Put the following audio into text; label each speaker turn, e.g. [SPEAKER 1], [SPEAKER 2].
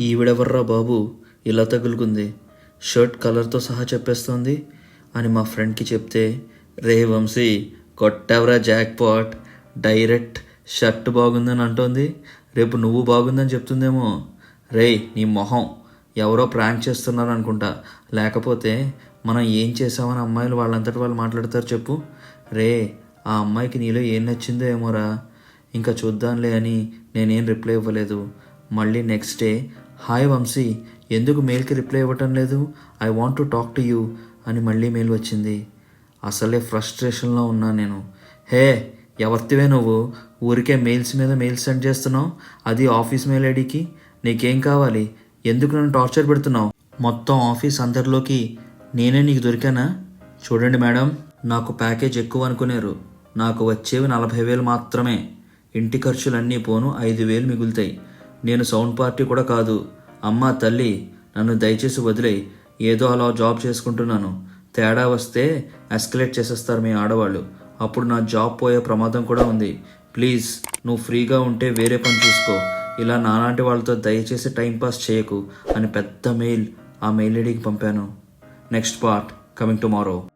[SPEAKER 1] ఈవిడెవర్రా బాబు? ఇలా తగులుకుంది. షర్ట్ కలర్తో సహా చెప్పేస్తోంది అని మా ఫ్రెండ్కి చెప్తే రే వంశీ కొట్టెవరా జాక్ పాట్ డైరెక్ట్ షర్ట్ బాగుందని అంటోంది. రేపు నువ్వు బాగుందని చెప్తుందేమో. రేయ్ నీ మొహం. ఎవరో ప్రాంక్ చేస్తున్నారు అనుకుంటా లేకపోతే మనం ఏం చేసామని అమ్మాయిలు వాళ్ళంతటి వాళ్ళు మాట్లాడతారు చెప్పు. రే ఆ అమ్మాయికి నీలో ఏం నచ్చిందో ఏమోరా. ఇంకా చూద్దాంలే అని నేనేం రిప్లై ఇవ్వలేదు. మళ్ళీ నెక్స్ట్ డే హాయ్ వంశీ ఎందుకు మెయిల్కి రిప్లై ఇవ్వటం లేదు? I want to talk to you అని మళ్ళీ మెయిల్ వచ్చింది. అసలే ఫ్రస్ట్రేషన్లో ఉన్నా నేను. హే ఎవరితివే నువ్వు? ఊరికే మెయిల్స్ మీద మెయిల్స్ సెండ్ చేస్తున్నావు? అది ఆఫీస్ మెయిల్ ఐడికి? నీకేం కావాలి? ఎందుకు నన్ను టార్చర్ పెడుతున్నావు? మొత్తం ఆఫీస్ అందరిలోకి నేనే నీకు దొరికానా? చూడండి మేడం నాకు ప్యాకేజ్ ఎక్కువ అనుకునేరు. నాకు వచ్చేవి నలభై వేలు మాత్రమే. ఇంటి ఖర్చులన్నీ పోను ఐదు వేలు మిగులుతాయి. నేను సౌండ్ పార్టీ కూడా కాదు. అమ్మా తల్లి నన్ను దయచేసి వదిలేయి. ఏదో అలా జాబ్ చేసుకుంటున్నాను. తేడా వస్తే ఎస్కలేట్ చేసేస్తారు మీ ఆడవాళ్ళు. అప్పుడు నా జాబ్ పోయే ప్రమాదం కూడా ఉంది. ప్లీజ్ నువ్వు ఫ్రీగా ఉంటే వేరే పని చూసుకో. ఇలా నాలాంటి వాళ్ళతో దయచేసి టైంపాస్ చేయకు అని పెద్ద మెయిల్ ఆ మెయిల్ ఐడికి పంపాను. Next part coming tomorrow.